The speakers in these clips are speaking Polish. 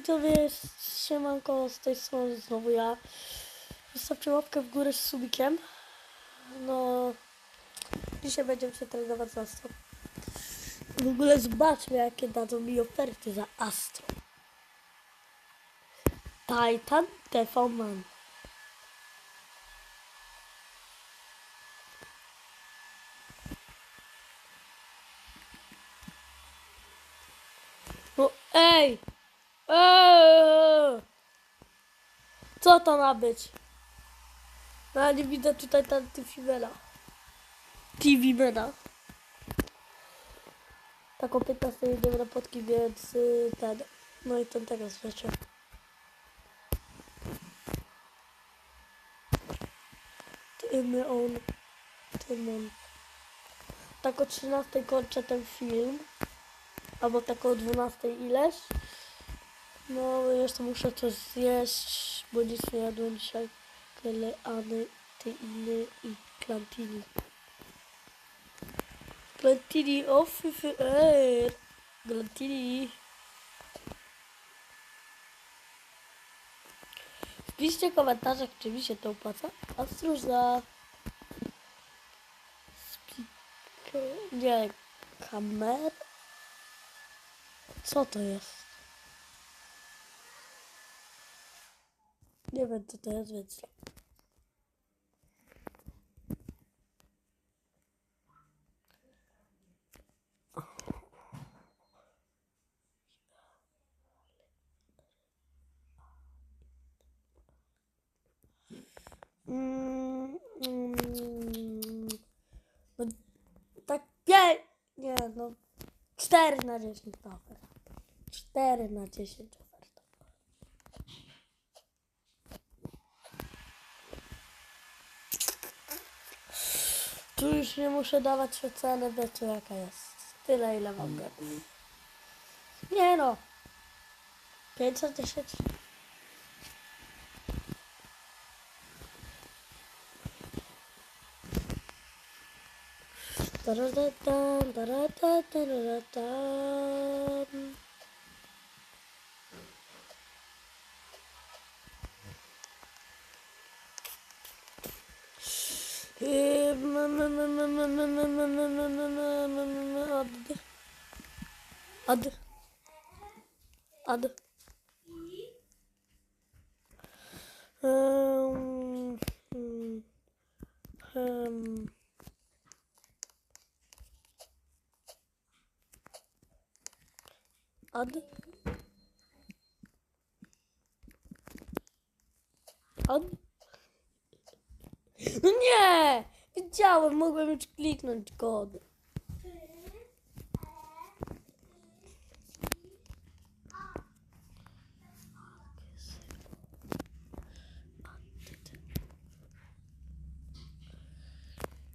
Widzowie, siemanko, z tej strony znowu ja. Zostawcie łapkę w górę z subikiem. No, dzisiaj będziemy się trenować z Astro. W ogóle zobaczmy, jakie dadzą mi oferty za Astro. Titan TV Man. No ej! Eee! Co to ma być? No nie widzę tutaj ten TV-mena. TV-mena. Tak o 15 jedziemy na potki, więc y, ten. No i ten teraz rzeczy. Tymy on. Tym on. Tak o 13 kończę ten film. Albo tak o 12 ileś. No, jeszcze muszę coś zjeść, bo nic nie jadłem dzisiaj. Keleany, tyiny i klantini. Klantini, o fy, fy, er. Klantini. Wpiszcie w komentarzach, czy mi się to opłaca. A cóż za... Nie, kamer... Co to jest? Nie wiem, co to jest, więc... Mm, mm, no, tak, nie, nie, no, 4 na 10 ta oferta. 4 na 10 Tu już nie muszę dawać oceny, wiecie jaka jest. Tyle ile mogę. Nie no. 510. Taradadam, taradadam. Ad. Ad. Um, um, um. Ad. Ad. No nie! Wiedziałem, mogłem już kliknąć kod.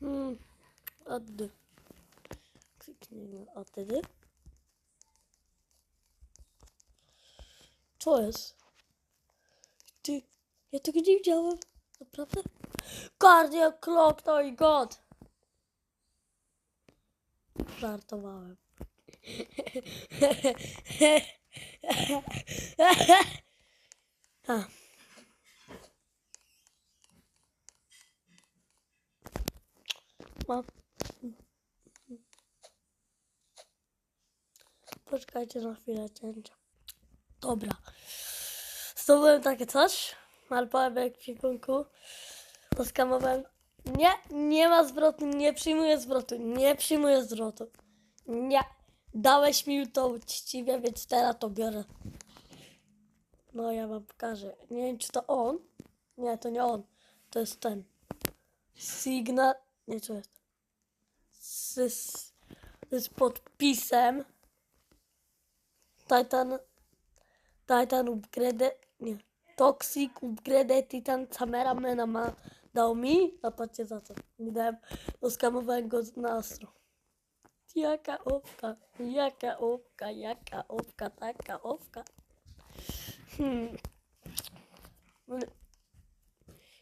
Hmm. Ad. Kliknijmy ad. Co jest? Ty, ja tego nie widziałem. Naprawdę? Cardiac clock, to i god. Żartowałem. A. Mam. Poczekajcie na chwilę cięcia. Dobra. Zdobyłem takie coś. Albo w ekwipunku. Poskamowałem. Nie, nie ma zwrotu, nie przyjmuję zwrotu, nie przyjmuję zwrotu. Nie. Dałeś mi to uczciwie, więc teraz to biorę. No ja wam pokażę. Nie wiem, czy to on. Nie, to nie on. To jest ten. Signal. Nie, co jest? Z, z podpisem. Titan. Titan upgrade. Nie. Toxic upgrade Titan Cameramana ma dał mi, a patrzcie za co. Nie dałem, bo skamowałem go na astro. Jaka owka, jaka owka, jaka owka, taka owka. Hmm. No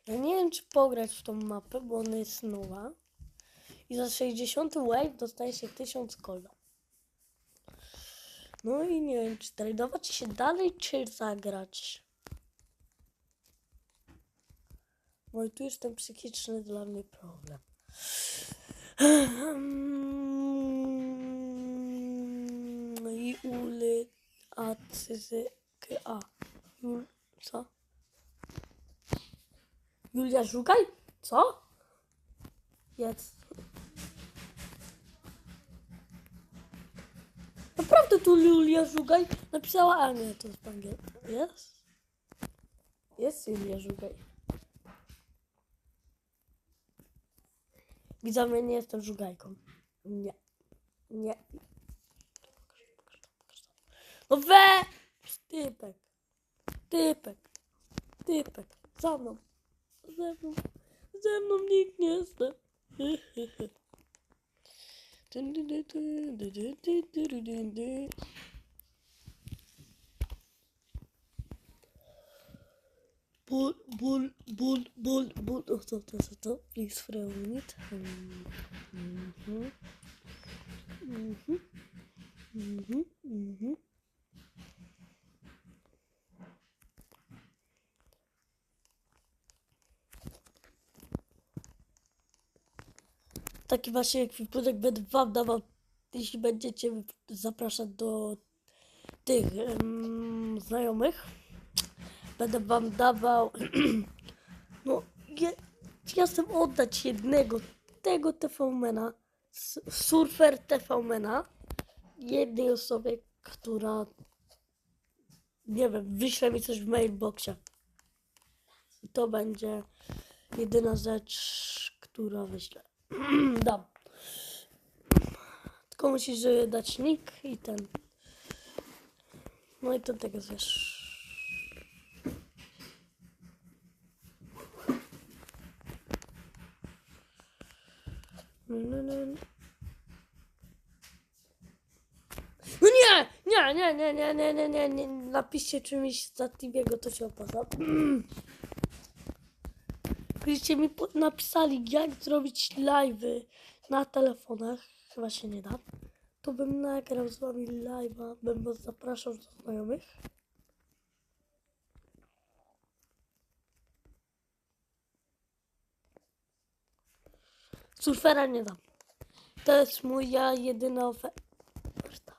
Ja nie wiem, czy pograć w tą mapę, bo ona jest nowa. I za 60 wave dostaje się 1000 kola. No i nie wiem, czy tradować się dalej, czy zagrać. No i tu jest ten psychiczny dla mnie problem. I uly a a. Co? Julia Żugaj? Co? Jest. Naprawdę tu Julia Żugaj napisała, a nie, to jest po angielsku. Jest? Jest Julia Żugaj. Widzowie, nie jestem żugajką. Nie. Nie. No we! Typek. Typek. Typek. Za mną. Ze mną. Ze mną nikt nie chce. Ból, ból, ból, ból, ból. O, to, to, to, to. A minute. Mhm. Mhm. Mhm. Mhm. Taki właśnie ekwipunek będę wam dawał, jeśli będziecie zapraszać do tych em, znajomych. Będę wam dawał, no, ja, ja chcę oddać jednego, tego TVMena, surfer TVMena, jednej osobie, która, nie wiem, wyśle mi coś w mailboxie. I to będzie jedyna rzecz, która wyślę. Dam. Tylko musisz dać nick i ten. No i to tego wiesz. No, nie! Nie, nie, nie, nie, nie, nie, nie, nie. Napiszcie czymś za Tibiego, to się opłaca. Gdybyście mi napisali, jak zrobić live'y na telefonach, chyba się nie da, to bym nagrał z wami live'a, bym was zapraszał do znajomych. sur faire un nidam. Tas mouya yedina fa. Porta.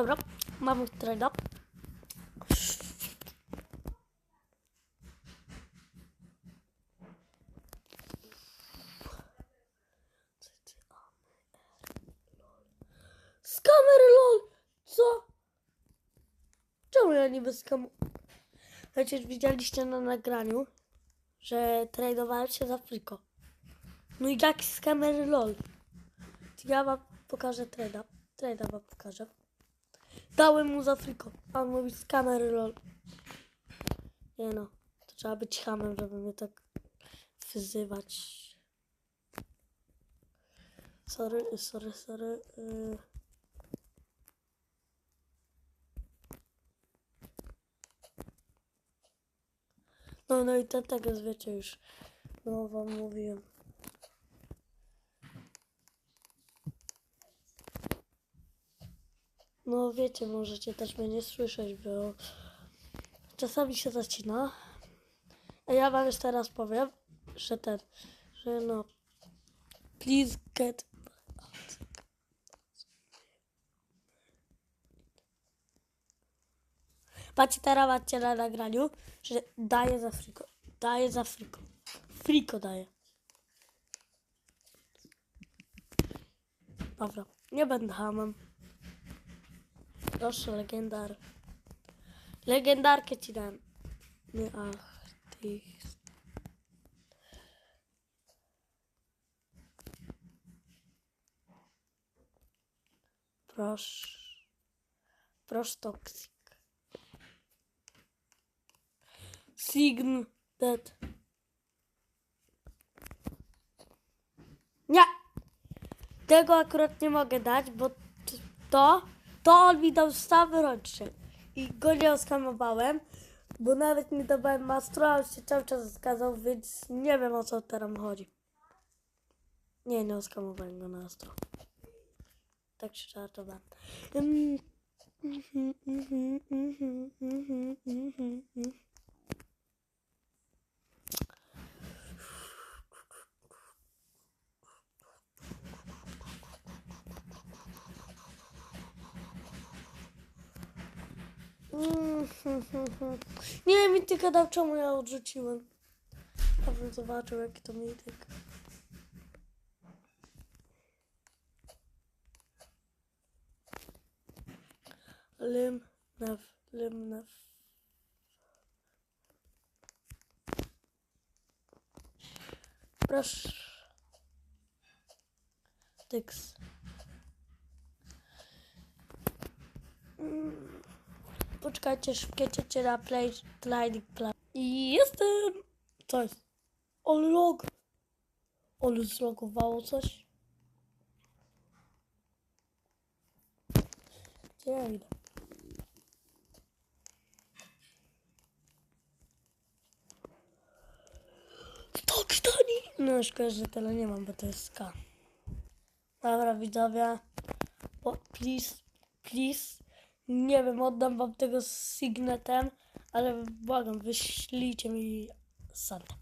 Dobra, mamy trade Z kamery lol! Co? Czemu ja niby z kamery? Przecież widzieliście na nagraniu, że tradowałem się za Friko. No i jak z kamery lol? Ja wam pokażę trada. Trada wam pokażę. Dałem mu za Friko. A on mówi z kamery lol. Nie no, to trzeba być hamem, żeby mnie tak wyzywać. Sorry, sorry, sorry. Yy. No, no i ten tego wiecie już. No, wam mówiłem. No wiecie, możecie też mnie nie słyszeć, bo czasami się zacina. A ja wam już teraz powiem, że ten, że no, please get Patrzcie teraz macie na nagraniu, że daje za friko. Daje za friko. Friko daje. Dobra, nie będę hamem. Proszę, legendar. Legendarkę ci dam. Ach, ty. Proszę. Proszę toxic. Sign dead. Nie! Tego akurat nie mogę dać, bo to, to on mi dał stawy roczny. I go nie oskamowałem, bo nawet nie dawałem mastro, ale się cały czas zgadzał, więc nie wiem o co teraz chodzi. Nie, nie oskamowałem go na astro. Tak się żartowałem. Mm, mhm, mhm, mhm, mhm, mhm, Mm. Nie, mityka dał czemu ja odrzuciłem. Bym zobaczył jaki to mityk. Lim, nef, lim, nef. Proszę. Tyks. Mm. Poczekajcie, szybkiecie na play, sliding play. I jestem! Co jest? Ale log! Ale zlogowało coś. Gdzie ja idę? Tak, stani! No szkoda, że tyle nie mam, bo to jest K. Dobra, widzowie. O, please, please. Nie wiem, oddam wam tego z signetem, ale błagam, wyślijcie mi santa.